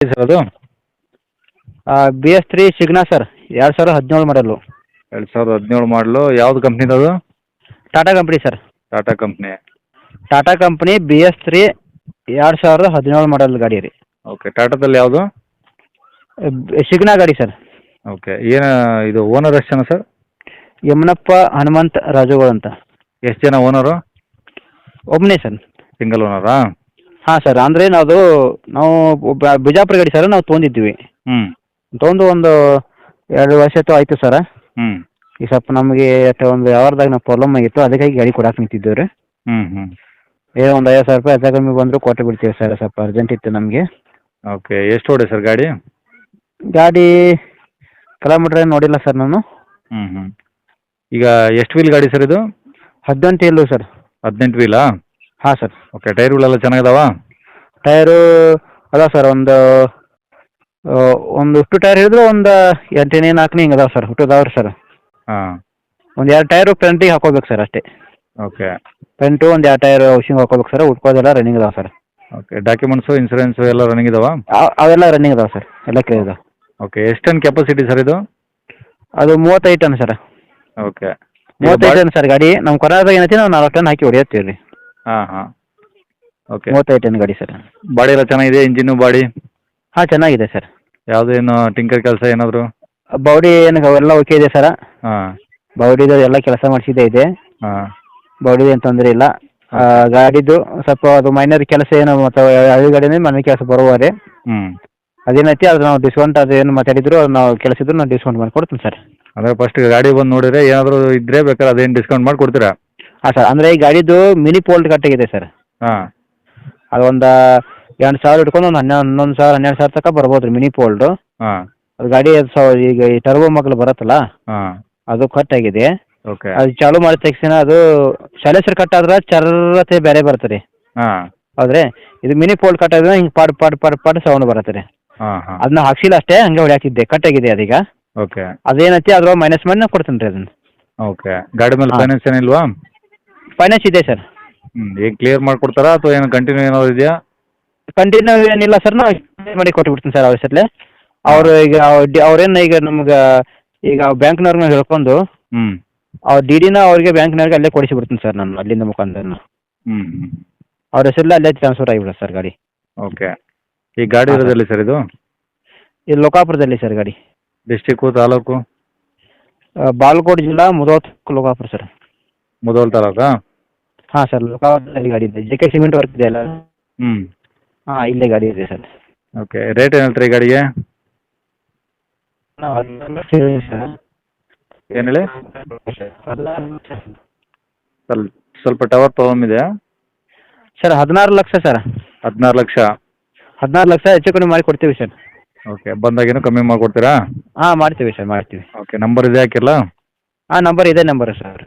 Sir ಅದು B S three Signa sir ಎರಡು ಸಾವಿರದ ಹದಿನೇಳು ಮಾಡಲು ಎರಡು ಸಾವಿರದ ಹದಿನೇಳು ಮಾಡಲು ಯಾವ್ದು ಕಂಪ್ನಿದು ಅದು Tata company sir Tata company Tata company B S three ಎರಡು ಸಾವಿರದ ಹದಿನೇಳು ಮಾಡಲ್ ಗಾಡಿ ರೀ. ಓಕೆ ಟಾಟಾದಲ್ಲಿ ಯಾವುದು? ಸಿಗ್ನಾ ಗಾಡಿ ಸರ್ ಓಕೆ ಏನು ಇದು ಓನರ್ ಎಷ್ಟು ಜನ ಸರ್ ಯಮನಪ್ಪ ಹನುಮಂತ್ ರಾಜುಗಳು ಅಂತ. ಎಷ್ಟು ಜನ ಓನರು ಒಬ್ಬನೇ ಸರ್ ಸಿಂಗಲ್ ಓನರಾ ಹಾಂ ಸರ್ ಅಂದರೆ ನಾವು ನಾವು ಬಿಜಾಪುರ ಗಾಡಿ ಸರ್ ನಾವು ತೊಗೊಂಡಿದ್ವಿ ಹ್ಞೂ ತೊಗೊಂಡು ಒಂದು ಎರಡು ವರ್ಷ ಆಯ್ತು ಆಯಿತು ಸರ್. ಹ್ಞೂ ಈ ಸ್ವಲ್ಪ ನಮಗೆ ಒಂದು ವ್ಯವಹಾರದಾಗ ನಾವು ಪ್ರಾಬ್ಲಮ್ ಆಗಿತ್ತು ಅದಕ್ಕಾಗಿ ಗಾಡಿ ಕೊಡಕ್ಕೆ ನಿಂತಿದ್ದೇವೆ ರೀ ಹ್ಞೂ ಹ್ಞೂ ಏನೋ ಒಂದು ಐವತ್ತು ಸಾವಿರ ರೂಪಾಯಿ ಹೆಚ್ಚು ಕಮ್ಮಿ ಬಂದರೂ ಕೊಟ್ಟು ಬಿಡ್ತೀವಿ ಸರ್ ಸ್ವಲ್ಪ ಅರ್ಜೆಂಟ್ ಇತ್ತು ನಮಗೆ. ಓಕೆ ಎಷ್ಟು ಹೊಡೆ ಸರ್ ಗಾಡಿ? ಗಾಡಿ ಕಿಲೋಮೀಟ್ರ್ ಏನು ನೋಡಿಲ್ಲ ಸರ್ ನಾನು. ಹ್ಞೂ ಹ್ಞೂ ಈಗ ಎಷ್ಟು ವೀಲ್ ಗಾಡಿ ಸರ್ ಇದು? ಹದಿನೆಂಟು ಇಲ್ಲ ಸರ್. ಹದಿನೆಂಟು ವೀಲಾ ಹಾಂ ಸರ್. ಓಕೆ ಟೈರ್ಗಳೆಲ್ಲ ಚೆನ್ನಾಗಿದಾವ? ಟೈರು ಅದಾವೆ ಸರ್ ಒಂದು ಒಂದು ಅಷ್ಟು ಟೈರ್ ಹಿಡಿದ್ರೆ ಒಂದು ಎಂಟನೇ ನಾಲ್ಕನೇ ಹಿಂಗೆ ಅದಾವೆ ಸರ್ ಹುಟ್ಟು ಅದಾವೆ ಸರ್. ಹಾಂ. ಒಂದು ಎರಡು ಟೈರು ಪೆಂಟಿಗೆ ಹಾಕೋಬೇಕು ಸರ್ ಅಷ್ಟೇ. ಓಕೆ ಫ್ರಂಟು ಒಂದು ಎರಡು ಟೈರ್ ಔಷಿಂಗ್ ಹಾಕೋಬೇಕು ಸರ್ ಉಟ್ಕೋದೆಲ್ಲ ರನ್ನಿಂಗ್ ಇದಾವೆ ಸರ್. ಓಕೆ ಡಾಕ್ಯುಮೆಂಟ್ಸು ಇನ್ಸೂರೆನ್ಸು ಎಲ್ಲ ರನ್ನಿಂಗ್ ಇದಾವ? ಅವ್- ಅವೆಲ್ಲ ರನ್ನಿಂಗ್ ಇದಾವೆ ಸರ್ ಎಲ್ಲ ಕೇಳಿದಾವೆ ಓಕೆ ಎಷ್ಟು ಟನ್ ಕೆಪಾಸಿಟಿ ಸರ್ ಇದು? ಅದು ಮೂವತ್ತೈದು ಟನ್ ಸರ್. ಓಕೆ ಮೂವತ್ತೈದು ಟನ್ ಸರ್ ಗಾಡಿ ನಮ್ಮ ಕೊರಾದಾಗ ಏನೈತಿ ನಾವು ನಾಲ್ಕು ಟನ್ ಹಾಕಿ ಹೊಡಿಯತ್ತೀವಿ ರೀ ಹಾಂ ಹಾಂ. ಓಕೆ ಮೂವತ್ತೈದು ಟನ್ ಗಾಡಿ ಸರ್. ಬಾಡಿ ಎಲ್ಲ ಚೆನ್ನಾಗಿದೆ ಇಂಜಿನ್ನು ಬಾಡಿ? ಹಾಂ ಚೆನ್ನಾಗಿದೆ ಸರ್. ಯಾವುದೇನು ಟಿಂಕರ್ ಕೆಲಸ ಏನಾದರೂ? ಬಾಡಿ ಏನು ಅವೆಲ್ಲ ಓಕೆ ಇದೆ ಸರ. ಹಾಂ. ಬಾಡಿದು ಎಲ್ಲ ಕೆಲಸ ಮಾಡಿಸಿದ್ದೇ ಇದೆ. ಹಾಂ. ಬಾಡಿದು ಏನು ತೊಂದರೆ ಇಲ್ಲ. ಆ, ಗಾಡಿದು ಸ್ವಲ್ಪ ಅದು ಮೈನರ್ ಕೆಲಸ ಏನು ಮತ್ತು ಹಳ್ಳಿ ಗಾಡಿನೇ ಮನೆ ಕೆಲಸ ಬರುವರೆ ಹ್ಞೂ ಅದೇನೈತಿ ಅದು ನಾವು ಡಿಸ್ಕೌಂಟ್ ಅದು ಏನು ಮಾತಾಡಿದ್ರು ಅದು ನಾವು ಕೆಲಸ ಇದ್ರು ನಾವು ಡಿಸ್ಕೌಂಟ್ ಮಾಡಿ ಕೊಡ್ತೀನಿ ಸರ್. ಅಂದರೆ ಫಸ್ಟ್ ಗಾಡಿ ಬಂದು ನೋಡಿದ್ರೆ ಏನಾದರೂ ಇದ್ದರೆ ಬೇಕಾದ್ರೆ ಅದೇನು ಡಿಸ್ಕೌಂಟ್ ಮಾಡಿ ಕೊಡ್ತೀರಾ ಹಾಂ ಸರ್ ಅಂದರೆ ಈ ಗಾಡಿದು ಮಿನಿ ಪೋಲ್ಡ್ ಕಟ್ಟಾಗಿದೆ ಸರ್ ಹಾಂ. ಅದು ಒಂದ ಎರಡು ಸಾವಿರ ಇಟ್ಕೊಂಡು ಒಂದು ಹನ್ನೊಂದು ಹನ್ನೊಂದು ಸಾವಿರ ಹನ್ನೆರಡು ಸಾವಿರ ತನಕ ಬರ್ಬೋದು ರೀ ಮಿನಿ ಪೋಲ್ಡು ಹಾಂ. ಅದು ಗಾಡಿ ಅದು ಸಾವಿರ ಈಗ ಈ ಟರ್ಬೋ ಮಗ್ಳು ಬರುತ್ತಲ್ಲ? ಹಾಂ. ಅದು ಕಟ್ಟಾಗಿದೆ ಓಕೆ ಅದು ಚಾಲು ಮಾಡಿದ ತಕ್ಷಣ ಅದು ಸೈಲೆನ್ಸರ್ ಕಟ್ ಆದ್ರೆ ಚರ್ರತೆ ಬೇರೆ ಬರುತ್ತೆ ರೀ. ಹಾಂ. ಹೌದ್ರಿ ಇದು ಮಿನಿ ಪೋಲ್ಡ್ ಕಟ್ ಆದ್ರೆ ಹಿಂಗೆ ಪಾಡ್ ಪಾಡ್ ಪಾಡ್ ಪಾಡ್ ಸೌಂಡ್ ಬರುತ್ತೆ ರೀ. ಹಾಂ ಹಾಂ. ಅದನ್ನ ಹಾಕ್ಸಿಲ್ಲ ಅಷ್ಟೇ ಹಂಗೆ ಹೊಡ್ಯಾಕಿದ್ದೆ ಕಟ್ಟಾಗಿದೆ ಆಗಿದೆ ಅದೀಗ. ಓಕೆ ಅದೇನೈತಿ ಅದ್ರ ಮೈನಸ್ ಮಾಡಿ ನಾವು ಕೊಡ್ತೀನಿ ರೀ ಅದನ್ನ. ಓಕೆ ಗಾಡಿ ಮೇಲೆ ಫೈನಾನ್ಸ್ ಏನಿಲ್ವಾ ಫೈನಾನ್ಸ್ ಇದೆ ಸರ್. ಹ್ಞೂ ಈಗ ಕ್ಲಿಯರ್ ಮಾಡಿಕೊಡ್ತಾರಾ ಅಥವಾ ಏನು ಕಂಟಿನ್ಯೂ ಏನಾದ್ರು ಇದೆಯಾ? ಕಂಟಿನ್ಯೂ ಏನಿಲ್ಲ ಸರ್ ನಾವು ಮಾಡಿ ಕೊಟ್ಬಿಡ್ತೀನಿ ಸರ್ ಅವಸರ್ಲೆ ಅವರು ಈಗ ಅವ್ರೇನು ಈಗ ನಮ್ಗೆ ಈಗ ಬ್ಯಾಂಕ್ನವ್ರನ್ನ ಹೇಳ್ಕೊಂಡು ಹ್ಞೂ ಅವ್ರ ಡಿ ಡಿನ ಅವ್ರಿಗೆ ಬ್ಯಾಂಕ್ನವ್ರಿಗೆ ಅಲ್ಲೇ ಕೊಡಿಸಿ ಬಿಡ್ತೀನಿ ಸರ್ ನಾನು ಅಲ್ಲಿಂದ ಮುಖಾಂತರ. ಹ್ಞೂ ಹ್ಞೂ ಅವ್ರ ಹೆಸರಲ್ಲೇ ಅಲ್ಲೇ ಟ್ರಾನ್ಸ್ಫರ್ ಆಗಿಬಿಡುತ್ತೆ ಸರ್ ಗಾಡಿ. ಓಕೆ ಈ ಗಾಡಿ. ಇರೋದಲ್ಲಿ ಸರ್ ಇದು? ಇದು ಲೋಕಾಪುರದಲ್ಲಿ ಸರ್ ಗಾಡಿ. ಡಿಸ್ಟಿಕ್ಕು ತಾಲೂಕು? ಬಾಲ್ಕೋಟ್ ಜಿಲ್ಲಾ ಮುದೋತ್ ಲೋಕಾಪುರ ಸರ್ ಮುಧೋಲ್ ತಾಲೂಕಾ ಹಾಂ ಸರ್ ಲೋಕಾಪುರದಲ್ಲಿ ಗಾಡಿ ಇದೆ. ಜೆ ಕೆ ಸಿಮೆಂಟ್ ವರ್ಕ್ ಇದೆ ಅಲ್ಲ? ಹ್ಞೂ ಹಾಂ ಇಲ್ಲೇ ಗಾಡಿ ಇದೆ ಸರ್. ಓಕೆ ರೇಟ್ ಏನು ಹೇಳ್ತೀರಿ ಗಾಡಿಗೆ? ಏನು ಹೇಳಿ? ಸ್ವಲ್ಪ ಸ್ವಲ್ಪ ಟವರ್ ಪ್ರಾಬ್ಲಮ್ ಇದೆ. ಸರ್ ಹದಿನಾರು ಲಕ್ಷ ಸರ್. ಹದಿನಾರು ಲಕ್ಷ. ಹದಿನಾರು ಲಕ್ಷ ಹೆಚ್ಚು ಕಡಿಮೆ ಮಾಡಿ ಕೊಡ್ತೀವಿ ಸರ್. ಓಕೆ ಬಂದಾಗೇನು ಕಮ್ಮಿ ಮಾಡಿಕೊಡ್ತೀರಾ ಹಾಂ ಮಾಡ್ತೀವಿ ಸರ್ ಮಾಡ್ತೀವಿ. ಓಕೆ ನಂಬರ್ ಇದೆ ಹಾಕಿರಲ್ಲ ಹಾಂ ನಂಬರ್ ಇದೆ ನಂಬರ್ ಸರ್.